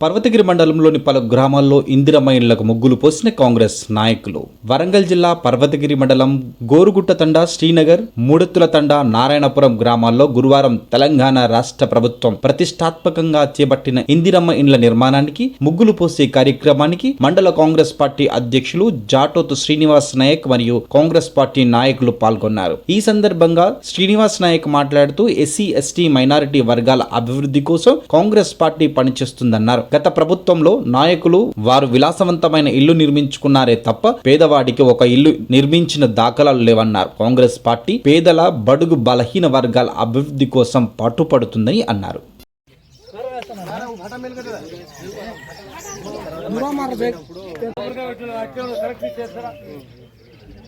పర్వతగిరి మండలంలోని పలు గ్రామాల్లో ఇందిరమ్మ ఇళ్ళకు ముగ్గులు పోసిన కాంగ్రెస్ నాయకులు. వరంగల్ జిల్లా పర్వతగిరి మండలం గోరుగుట్ట తండా శ్రీనగర్ మూడెత్తుల తండా నారాయణపురం గ్రామాల్లో గురువారం తెలంగాణ రాష్ట్ర ప్రభుత్వం ప్రతిష్టాత్మకంగా చేపట్టిన ఇందిరమ్మ ఇండ్ల నిర్మాణానికి ముగ్గులు పోసే కార్యక్రమానికి మండల కాంగ్రెస్ పార్టీ అధ్యక్షులు జాటోతు శ్రీనివాస్ నాయక్ మరియు కాంగ్రెస్ పార్టీ నాయకులు పాల్గొన్నారు. ఈ సందర్భంగా శ్రీనివాస్ నాయక్ మాట్లాడుతూ ఎస్సీ ఎస్టీ మైనారిటీ వర్గాల అభివృద్ధి కోసం కాంగ్రెస్ పార్టీ పనిచేస్తుందన్నారు. గత ప్రభుత్వంలో నాయకులు వారు విలాసవంతమైన ఇల్లు నిర్మించుకున్నారే తప్ప పేదవాడికి ఒక ఇల్లు నిర్మించిన దాఖలాలు లేవన్నారు. కాంగ్రెస్ పార్టీ పేదల బడుగు బలహీన వర్గాల అభివృద్ధి కోసం పట్టుపడుతుందని అన్నారు.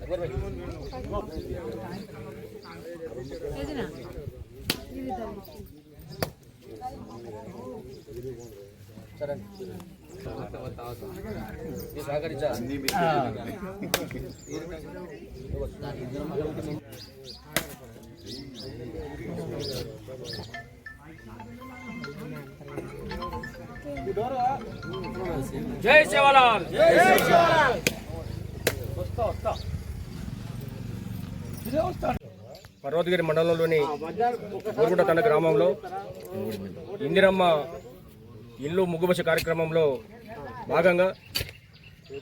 ఫోటోకని చూస్తాం జై శివలాల్. పర్వతగిరి మండలంలోని ఊరుగుడ తండ గ్రామంలో ఇందిరమ్మ ఇల్లు ముగ్గుబస కార్యక్రమంలో భాగంగా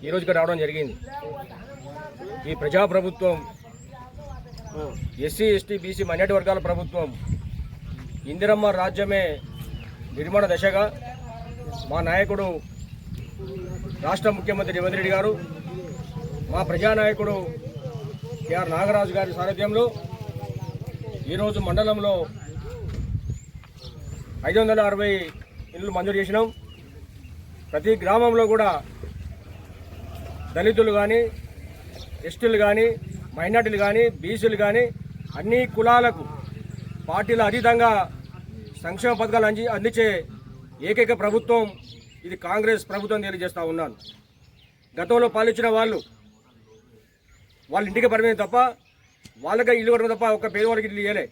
ఈరోజు ఇక్కడ రావడం జరిగింది. ఈ ప్రజాప్రభుత్వం ఎస్సీ ఎస్టీ బీసీ మైనార్టీ వర్గాల ప్రభుత్వం ఇందిరమ్మ రాజ్యమే నిర్మాణ దశగా మా నాయకుడు రాష్ట్ర ముఖ్యమంత్రి రేవంత్ రెడ్డి గారు మా ప్రజానాయకుడు కేఆర్ నాగరాజు గారి సారథ్యంలో ఈరోజు మండలంలో ఐదు వందల అరవై ఇళ్ళు మంజూరు చేసినాం. ప్రతి గ్రామంలో కూడా దళితులు కానీ ఎస్టీలు కానీ మైనార్టీలు కానీ బీసీలు కానీ అన్ని కులాలకు పార్టీల అతీతంగా సంక్షేమ పథకాలు అంది అందించే ఏకైక ప్రభుత్వం ఇది కాంగ్రెస్ ప్రభుత్వం తెలియజేస్తూ ఉన్నాను. గతంలో పాలించిన వాళ్ళు వాళ్ళ ఇంటికి పరిమితం తప్ప వాళ్ళకే ఇల్లు కట్టడం తప్ప ఒక పేదవాళ్ళకి ఇల్లు ఇవ్వలే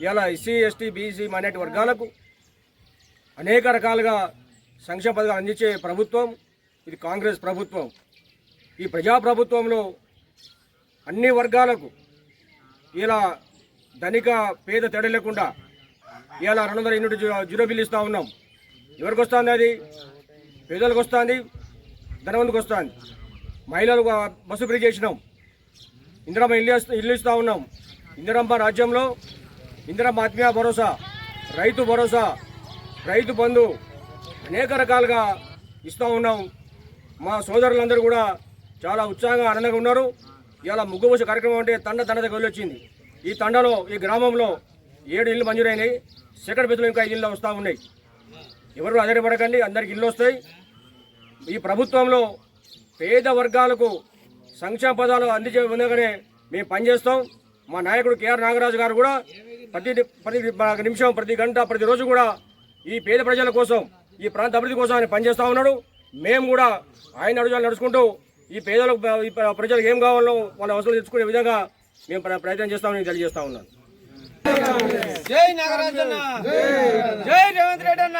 ఇలా ఎస్సీ ఎస్టీ బీసీ మైనార్టీ వర్గాలకు అనేక రకాలుగా సంక్షేమ పథకాలు అందించే ప్రభుత్వం ఇది కాంగ్రెస్ ప్రభుత్వం. ఈ ప్రజాప్రభుత్వంలో అన్ని వర్గాలకు ఇలా ధనిక పేద తేడా లేకుండా ఇలా రెండు వందల యూనిట్ జీరో బిల్లు ఇస్తూ ఉన్నాం. ఎవరికి వస్తుంది అది? పేదలకు వస్తుంది ధనవంతుకు వస్తుంది. మహిళలకు బస్సు ఫ్రీ చేసినాం. ఇందిరమ్మ ఇల్లు ఇల్లు ఇస్తూ ఉన్నాం. ఇందిరమ్మ రాజ్యంలో ఇందిరమ్మ ఆత్మీయ భరోసా రైతు భరోసా రైతు బంధు అనేక రకాలుగా ఇస్తూ ఉన్నాం. మా సోదరులందరూ కూడా చాలా ఉత్సాహంగా ఆనందంగా ఉన్నారు. ఇలా ముగ్గుబోస కార్యక్రమం అంటే తండ తండ దగ్గర వచ్చింది ఈ తండలో ఈ గ్రామంలో ఏడు ఇళ్ళు మంజూరైనాయి. సెకండ్ బెతులు ఇంకా ఐదు ఇళ్ళు వస్తూ ఉన్నాయి. ఎవరు ఆధారపడకండి అందరికి ఇల్లు వస్తాయి. ఈ ప్రభుత్వంలో పేద వర్గాలకు సంక్షేమ పదాలు అందించే విధంగానే మేము పనిచేస్తాం. మా నాయకుడు కేఆర్ నాగరాజు గారు కూడా ప్రతి ప్రతి నిమిషం ప్రతి గంట ప్రతిరోజు కూడా ఈ పేద ప్రజల కోసం ఈ ప్రాంత అభివృద్ధి కోసం ఆయన పనిచేస్తూ ఉన్నాడు. మేము కూడా ఆయన అడుగులు నడుచుకుంటూ ఈ పేదలకు ప్రజలకు ఏం కావాలో వాళ్ళ అవసరం తెచ్చుకునే విధంగా మేము ప్ర- ప్రయత్నం చేస్తామని తెలియజేస్తా ఉన్నాను జై నాగరాజన్న! జై రేవంత్ రెడ్డి అన్న